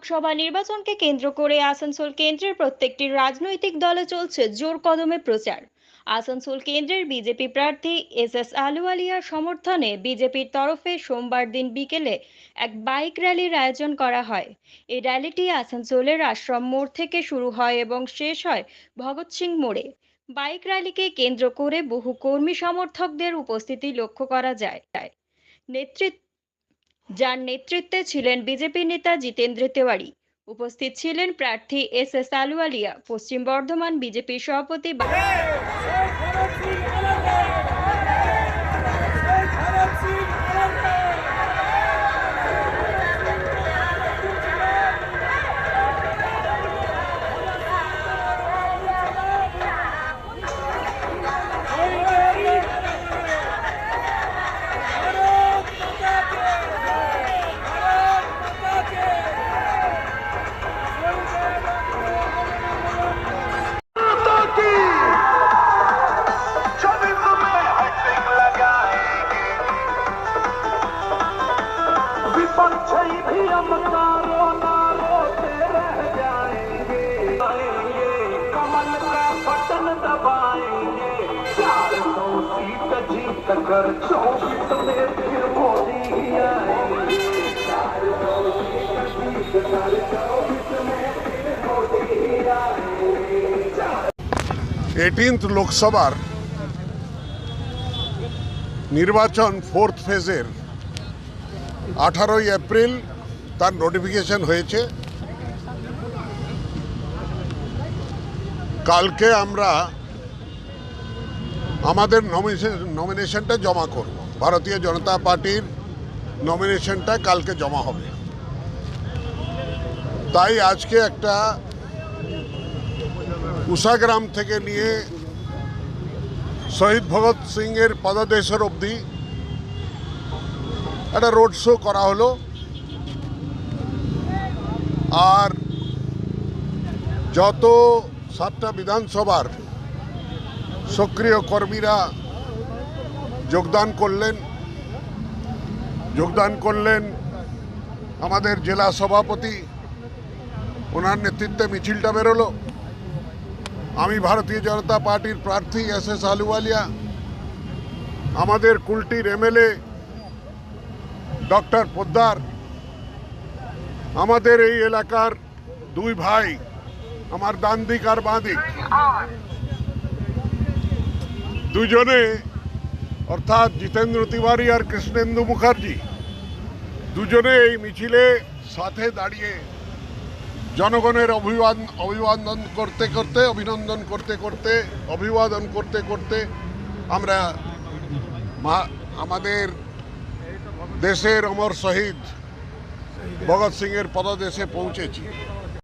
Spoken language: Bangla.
লোকসভা নির্বাচনকে কেন্দ্র করে আসানসোল কেন্দ্রের প্রত্যেকটি রাজনৈতিক দলে চলছে জোর কদমে প্রচার। আসানসোল কেন্দ্রের বিজেপি প্রার্থী এস এস আলুওয়ালিয়ার সমর্থনে বিজেপির তরফে সোমবার দিন বিকেলে এক বাইক র্যালির আয়োজন করা হয়। এই র্যালিটি আসানসোলের আশ্রম মোড় থেকে শুরু হয় এবং শেষ হয় ভগৎ সিং মোড়ে। বাইক র্যালিকে কেন্দ্র করে বহু কর্মী সমর্থকদের উপস্থিতি লক্ষ্য করা যায়। নেতৃত্ব যার নেতৃত্বে ছিলেন বিজেপি নেতা জিতেন্দ্র তেওয়ারি। উপস্থিত ছিলেন প্রার্থী এস এস আলুয়ালিয়া, পশ্চিম বর্ধমান বিজেপির সভাপতি दबाएंगे चार सौ सीट जीत कर चौबीस में फिर मोदी ही आएंगे चार सौ सीट जीत कर चौबीस में फिर मोदी ही आएंगे এইটিনথ লোকসভার নির্বাচন ফোর্থ ফেজের আঠারোই এপ্রিল তার নোটিফিকেশন হয়েছে কালকে আমরা আমাদের নমিনেশন নমিনেশনটা জমা করব। ভারতীয় জনতা পার্টির নমিনেশনটা কালকে জমা হবে। তাই আজকে একটা উষাগ্রাম থেকে নিয়ে শহীদ ভগৎ সিংয়ের পদদেশের অবধি একটা রোড শো করা হলো। আর যত সাতটা বিধানসভার সক্রিয় কর্মীরা যোগদান করলেন। যোগদান করলেন আমাদের জেলা সভাপতি। ওনার নেতৃত্বে মিছিলটা বেরোলো। আমি ভারতীয় জনতা পার্টির প্রার্থী এস এস আলুওয়ালিয়া, আমাদের কুলটির এমএলএ ডক্টর পোদ্দার, আমাদের এই এলাকার দুই ভাই আমার ডান দিক আর বাঁ দিক। দুজনে অর্থাৎ জিতেন্দ্র তিওয়ারি আর কৃষ্ণেন্দু মুখার্জি দুজনে এই মিছিলে সাথে দাঁড়িয়ে জনগণের অভিবাদন অভিবাদন করতে করতে অভিনন্দন করতে করতে অভিবাদন করতে করতে আমরা আমাদের দেশের অমর শহীদ ভগৎ সিংয়ের পদদেশে পৌঁছেছি।